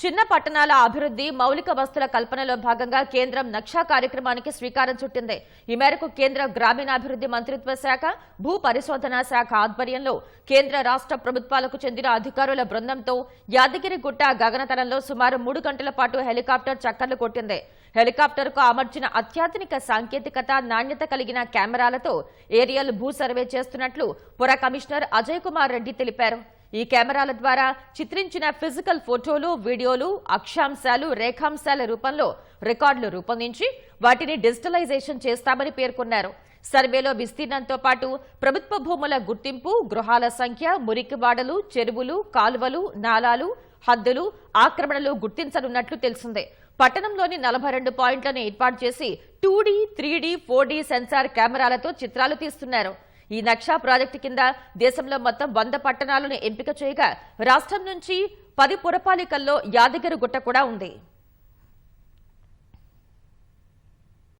చిన్న పట్టణాల అభివృద్ధి మౌలిక వస్తుల కల్పనలో భాగంగా కేంద్రం నక్షా కార్యక్రమానికి శ్రీకారం చుట్టింది. ఈ మేరకు కేంద్ర గ్రామీణాభివృద్ధి మంత్రిత్వ శాఖ భూ పరిశోధనా శాఖ ఆధ్వర్యంలో కేంద్ర రాష్ట్ర ప్రభుత్వాలకు చెందిన అధికారుల బృందంతో యాదగిరిగుట్ట గగనతలంలో సుమారు మూడు గంటల పాటు హెలికాప్టర్ చక్కర్లు కొట్టింది. హెలికాప్టర్కు అమర్చిన అత్యాధునిక సాంకేతికత నాణ్యత కలిగిన కెమెరాలతో ఏరియల్ భూ సర్వే చేస్తున్నట్లు పుర కమిషనర్ అజయ్ కుమార్ రెడ్డి తెలిపారు. ఈ కెమెరాల ద్వారా చిత్రించిన ఫిజికల్ ఫోటోలు వీడియోలు అక్షాంశాలు రేఖాంశాల రూపంలో రికార్డులు రూపొందించి వాటిని డిజిటలైజేషన్ చేస్తామని పేర్కొన్నారు. సర్వేలో విస్తీర్ణంతో పాటు ప్రభుత్వ భూముల గుర్తింపు గృహాల సంఖ్య మురికివాడలు చెరువులు కాలువలు నాలాలు హద్దులు ఆక్రమణలు గుర్తించనున్నట్లు తెలిసిందే. పట్టణంలోని నలభై రెండు పాయింట్లను ఏర్పాటు చేసి two D three D four sensor కెమెరాలతో చిత్రాలు తీస్తున్నారు. ఈ నక్షా ప్రాజెక్టు కింద దేశంలో మొత్తం వంద పట్టణాలను ఎంపిక చేయగా రాష్ట్రం నుంచి పది పురపాలికల్లో యాదగిరిగుట్ట కూడా ఉంది.